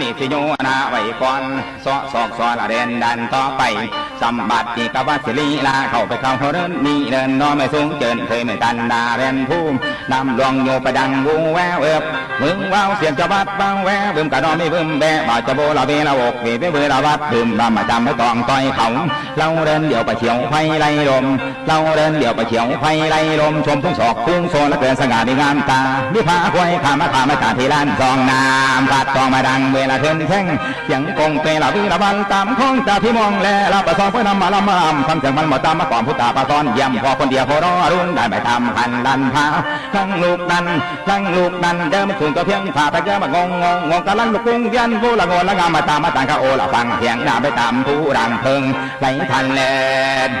นี่สิโยนาไว้ก่อนสอสอกสอนเรียนดันต่อไปสมบัติที่กวัดสิลีลาเข้าไปเข้าเดินนี่เดินน้อไม่สูงเจินเคยไม่ตันดาเรียนภูมินำหลวงโยประดังวูแววเอิบมึงว้าวเสียงจะบัดบ้างแววบึมกระดอไม่บึมแบะบาจะโบลาเบลาอกเวเบลาวัดบึมบามาจำไม่ต้องต่อยเขาเราเดินเดี่ยวไปเฉียวไฟไล่ลมเราเดินเดี่ยวไปเฉียวไฟไล่ลมชมทุ่งศอกทุ่งโซนและเกินสง่าดีงามตาวิภาควยขามาขามาตาที่ล้านซองน้ำพัดตองมาดังเวลาเทินแท่งยังคงเปลาวิระบันตามของตาที่มองแลรับประสองเพื่อนำมาละมามทำจากมันหมดตามมาก่อนผู้ตาปะซ้อนเยี่ยมพอคนเดียวพอรอรุ่นได้ไปทำพันลันพาทั้งลูกนันทั้งลูกนันเดิมสูงก็เพียงผ่าไปเจอมางงงงงกะลันลูกกุ้งยันผู้ละงนละงามมาตามมาต่างกะโอละฟังเพียงหน้าไปตามผู้รังเพิงไหลทันแล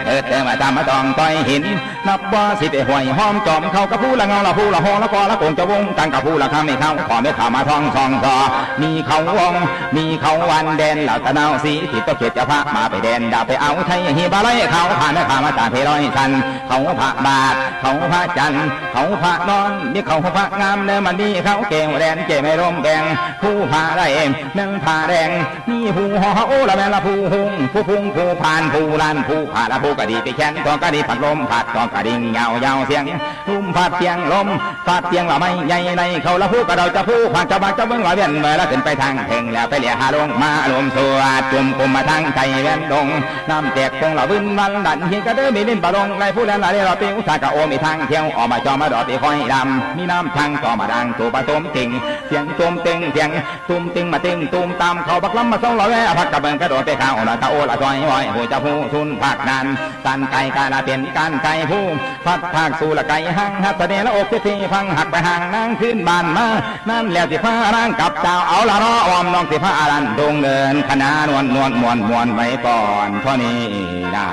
เอิดเดินมาตามมาตองต้อยหินนับว่าสิไปห่วยห้อมจอมเขากับผู้ละเงาละผู้ละหอละกอละโกงจะวงตังกับผู้ละข้าไม่เข้าขอไม่ขามาท่องซองซอมีเขาวง มีเขาวันแดนเหล่าตะนาวสีที่ตะเกียบจะพามาไปแดนดาไปเอาไทยฮีบาไลเขาผ่านไม่ขามาตาเพร้อยสัน เขาพระบาท เขาพระจันทร์เขาพระนอนนี่เขาพระงามเนื้อมันดีเขาเก่งแดนเจไม่ร่มแดงผู้พาได้เนื่องพาแดงมีผู้หอโอละแม่ละผู้หุงผู้พุงผู้พานผู้ลานผู้ผ่าละผู้กะดีไปแค้นตัวกะดีผัดลมผัดตัวกะดิ่งยาวยาวเสียงลุ่มผัดเสียงลมผัดเสียงละไม่ใหญ่ในเขาละผู้กระเดาจะผู้ผ่านจะบากจะเบิ้งลอยเวียนเมื่อละขึ้นไปทางเพ่งแล้วไปเหลี่ยหาลงมาลมสวดจุ่มกุมมาทางใจเวียนดงน้ำแตกคงละวินวันดันเฮียกระเด้อมีลิ้นปลาลงไรผู้แลนละเรเราปิ้วสากะโอมีทางเที่ยวออกมาจอมาดอดปีคอยดำมีน้ำทางต่อมาดังตัวผสมติ่งเสียงตุ่มติงเสียงตุ่มติงมาติงตุ่มตามเขาบักล้ำมาส่งลอยแวพักกระเบิงกระโดดไปข้าวละตะโอละซอยหอยหัวจะผู้ทุนภาคนันตันไก่กาละเป็นการไก่ผู้พัดภาคสู่ละไก่หังฮัสเดละอกที่พังหักไปห่างนางขึ้นบานมานั่นแล้วสิพาร่างกับเจ้าเอาละรอออมน้องสิพาอารันดงเดินคณะนวลนวลมวนมวนไว้ก่อนเท่านี้นะ